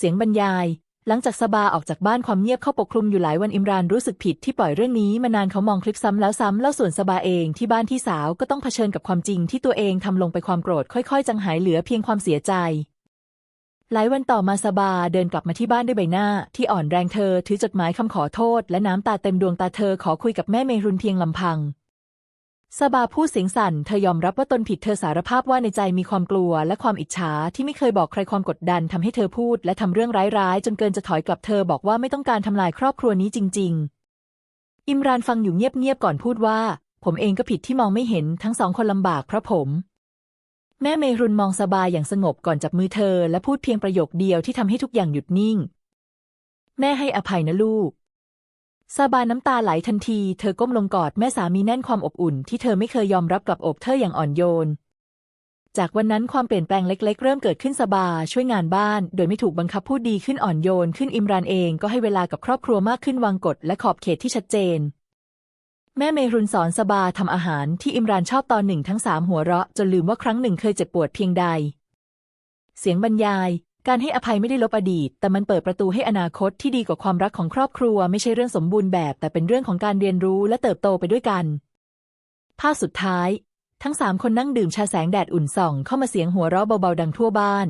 เสียงบรรยาย หลังจากสบาออกจากบ้านความเงียบเข้าปกคลุมอยู่หลายวันอิมรานรู้สึกผิดที่ปล่อยเรื่องนี้มานานเขามองคลิปซ้ำแล้วซ้ำแล้วส่วนสบาเองที่บ้านที่สาวก็ต้องเผชิญกับความจริงที่ตัวเองทำลงไปความโกรธค่อย ๆจังหายเหลือเพียงความเสียใจหลายวันต่อมาสบาเดินกลับมาที่บ้านด้วยใบหน้า ที่อ่อนแรงเธอถือจดหมายคำขอโทษ และน้ำตาเต็มดวงตาเธอขอคุยกับแม่เมรุนเพียงลำพัง สบาพูดเสียงสั่น เธอยอมรับว่าตนผิดเธอสารภาพว่าในใจมีความกลัวและความอิจฉาที่ไม่เคยบอกใครความกดดันทำให้เธอพูด และทำเรื่องร้ายๆ จนเกินจะถอยกลับเธอบอกว่าไม่ต้องการทำลายครอบครัวนี้จริง ๆ อิมรานฟังอยู่เงียบๆก่อนพูดว่า ผมเองก็ผิดที่มองไม่เห็นทั้งสองคนลำบากเพราะผม แม่เมรุนมองสบายอย่างสงบก่อนจับมือเธอ และพูดเพียงประโยคเดียวที่ทำให้ทุกอย่างหยุดนิ่ง แม่ให้อภัยนะลูก ซาบาน้ำตาไหลทันที เธอก้มลงกอดแม่สามีแน่นความอบอุ่น ที่เธอไม่เคยยอมรับกลับอบเธออย่างอ่อนโยน จากวันนั้นความเปลี่ยนแปลงเล็กๆ เริ่มเกิดขึ้นซาบาช่วยงานบ้าน โดยไม่ถูกบังคับพูดดีขึ้นอ่อนโยนขึ้นอิมรานเองก็ให้เวลากับครอบครัวมากขึ้นวางกฎและขอบเขตที่ชัดเจน แม่เมรุนสอนสบาทำอาหารที่อิมรานชอบตอนหนึ่งทั้งสามหัวเราะจนลืมว่าครั้งหนึ่งเคยเจ็บปวดเพียงใด เสียงบรรยายการให้อภัยไม่ได้ลบอดีต แต่มันเปิดประตูให้อนาคตที่ดีกว่าความรักของครอบครัว ไม่ใช่เรื่องสมบูรณ์แบบ แต่เป็นเรื่องของการเรียนรู้และเติบโตไปด้วยกัน ภาพสุดท้าย ทั้งสามคนนั่งดื่มชาแสงแดดอุ่นส่อง เข้ามาเสียงหัวเราะเบาๆดังทั่วบ้าน